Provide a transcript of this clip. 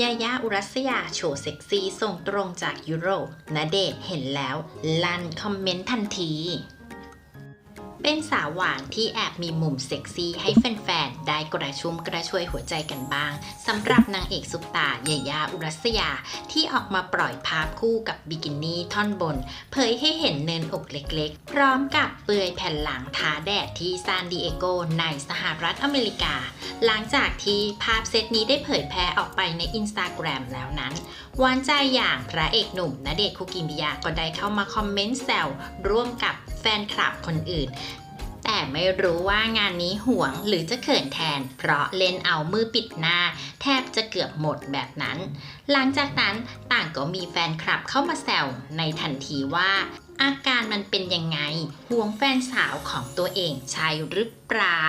ยายาอุรัสยาโชว์เซ็กซี่ส่งตรงจากยุโรปณเดชน์เห็นแล้วลั่นคอมเมนต์ทันที เป็นสาวหวานที่แอบมีมุมเซ็กซี่ให้แฟนๆ ได้กระชุ่มกระชวยหัวใจกันบ้างสำหรับนางเอกซุปตา ยายาอุรัสยาที่ออกมาปล่อยภาพคู่กับบิกินี่ท่อนบน เผยให้เห็นเนินอกเล็กๆ พร้อมกับเปลือยแผ่นหลังท้าแดดที่ซานดิเอโกในสหรัฐอเมริกา หลังจากที่ภาพเซตนี้ได้เผยแพร่ออกไปในอินสตาแกรมแล้วนั้นหวานใจอย่างพระเอกหนุ่มณเดชน์คุกิมิยะก็ได้เข้ามาคอมเมนต์แซวร่วมกับแฟนคลับคนอื่น แต่ไม่รู้ว่างานนี้ห่วงหรือจะเขินแทน เพราะเล่นเอามือปิดหน้า แทบจะเกือบหมดแบบนั้น หลังจากนั้นต่างก็มีแฟนคลับเข้ามาแซวในทันทีว่าอาการมันเป็นยังไงห่วงแฟนสาวของตัวเองใช่หรือเปล่า